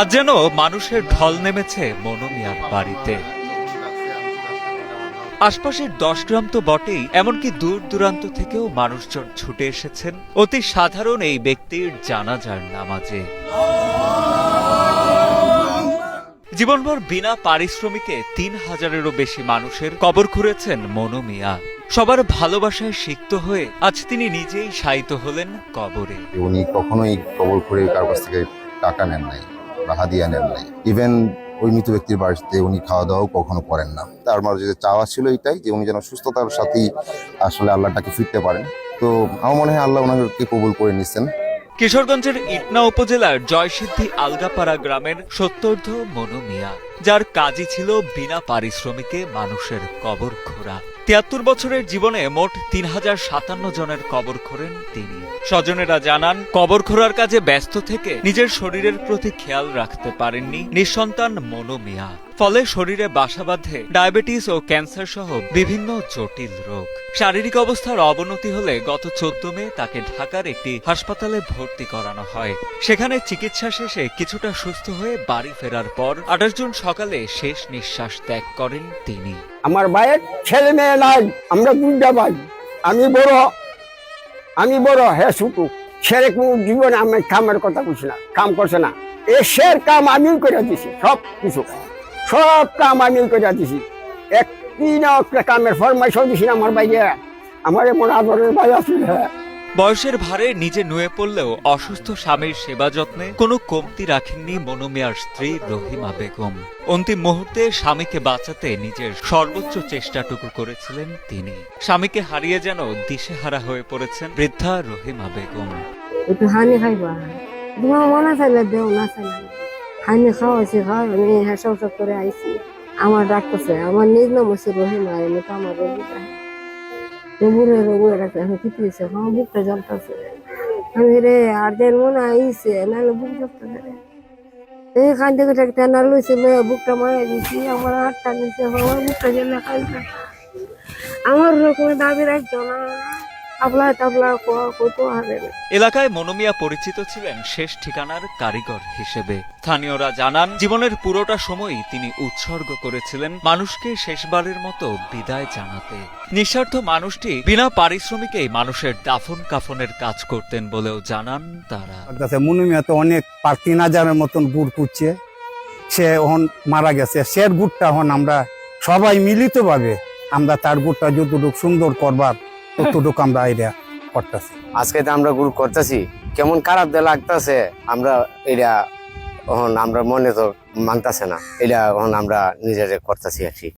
আজ যেন মানুষের ঢল নেমেছে মনোমিয়ার বাড়িতে। আশপাশের দশ গ্রাম তো বটেই, এমনকি দূর দূরান্ত থেকেও মানুষজন ছুটে এসেছেন। অতি সাধারণ এই ব্যক্তির জানাজার নামাজে। জীবনভর বিনা পারিশ্রমিকে তিন হাজারেরও বেশি মানুষের কবর খুঁড়েছেন মনু মিয়া সবার ভালোবাসায় সিক্ত হয়ে আজ তিনি নিজেই শায়িত হলেন কবরে। উনি কখনোই কবর করে কারও কাছ থেকে টাকা নেন নাই। বা হাদিয়া নেন নাই। ইভেন ওই মৃত ব্যক্তির বাড়িতে উনি খাওয়া দাওয়াও কখনো করেন না। তার মাঝে যে চাওয়া ছিল এটাই যে উনি যেন সুস্থতার সাথেই আসলে আল্লাহটাকে ফিরতে পারেন। তো আমার মনে হয় আল্লাহ ওনাকে কবুল করে নিচ্ছেন কিশোরগঞ্জের ইটনা উপজেলার জয়সিদ্ধি আলগাপাড়া গ্রামের সত্তর্ধ মনু মিয়া, যার কাজই ছিল বিনা পারিশ্রমিকে মানুষের কবর খোঁড়া তিয়াত্তর বছরের জীবনে মোট তিন হাজার সাতান্ন জনের কবর খোরেন তিনি। স্বজনেরা জানান, কবর খোরার কাজে ব্যস্ত থেকে নিজের শরীরের প্রতি খেয়াল রাখতে পারেননি নিঃসন্তান মনো মিয়া ফলে শরীরে বাসা বাঁধে, ডায়াবেটিস ও ক্যান্সার সহ বিভিন্ন জটিল রোগ। শারীরিক অবস্থার অবনতি হলে গত চোদ্দ মে তাকে ঢাকার একটি হাসপাতালে ভর্তি করানো হয়। সেখানে চিকিৎসা শেষে কিছুটা সুস্থ হয়ে বাড়ি ফেরার পর আঠাশ জুন সকালে শেষ নিঃশ্বাস ত্যাগ করেন তিনি। আমার ভাইয়ের ছেলে মেয়ে নাই, আমরা দুইটা ভাই। আমি বড় আমি বড় হে ছোট ছেলে কোন জীবনে আমি কামের কথা বুঝি না, কাম করছে না। এ এসের কাম আমি করে দিছি সব কিছু সব কাম আমি করে দিছি। একটি না একটা কামের ফরমাইশ দিছি আমার ভাইয়ে আমার এমন আদরের ভাই আছে। বয়সের ভারে নিজে নুয়ে পড়লেও অসুস্থ স্বামীর সেবা যত্নে কোনো কমতি রাখেননি মনোমিয়ার স্ত্রী রহিমা বেগম। অন্তিম মুহূর্তে স্বামীকে বাঁচাতে নিজের সর্বোচ্চ চেষ্টাটুকু করেছিলেন তিনি। স্বামীকে হারিয়ে যেন দিশেহারা হয়ে পড়েছেন বৃদ্ধা রহিমা বেগম। একটু হানি খাইবা। তোমার মনে চাইলে দেও না চাইলে হানি খাওয়াইছি খাওয়াই আমি হেসা উসা করে আইছি। আমার ডাকতেছে, আমার নিজ নাম হচ্ছে রহিমা এমনি তো আমার রোগে রাখতে এখন কি দিয়েছে আমার বুকটা জ্বলতেছে। আমি রে, আর দেন মনে আইছে, নাহলে বুক জ্বলতেছে রে এইখান থেকে লইছে বুকটা মায়া দিছি, আমার হাতটা দিছে, আমার বুকটা জ্বলে খাইছে আমার রকমের দাবি রাখছো না এলাকায় মনোমিয়া পরিচিত ছিলেন শেষ ঠিকানার কারিগর হিসেবে। স্থানীয়রা জানান জীবনের পুরোটা সময়ই তিনি উৎসর্গ করেছিলেন মানুষকে শেষবারের মতো বিদায় জানাতে। নিঃস্বার্থ মানুষটি বিনা পারিশ্রমিকেই মানুষের দাফন কাফনের কাজ করতেন বলেও জানান তারা। মনোমিয়া তো অনেক পার তিন হাজারের মতন গুড় কুচ্ছে সে এখন মারা গেছে। সের গুড়টা এখন আমরা সবাই মিলিতভাবে আমরা তার গুড়টা যতটুকু সুন্দর করবার ততটুকু আমরা আইডিয়া করতেছি। আজকে তো আমরা গ্রুপ করতেছি, কেমন খারাপ দিয়ে লাগতেছে, আমরা এটা আমরা মনে তো মানতেছে না। এটা এখন আমরা নিজেরা করতেছি আর কি।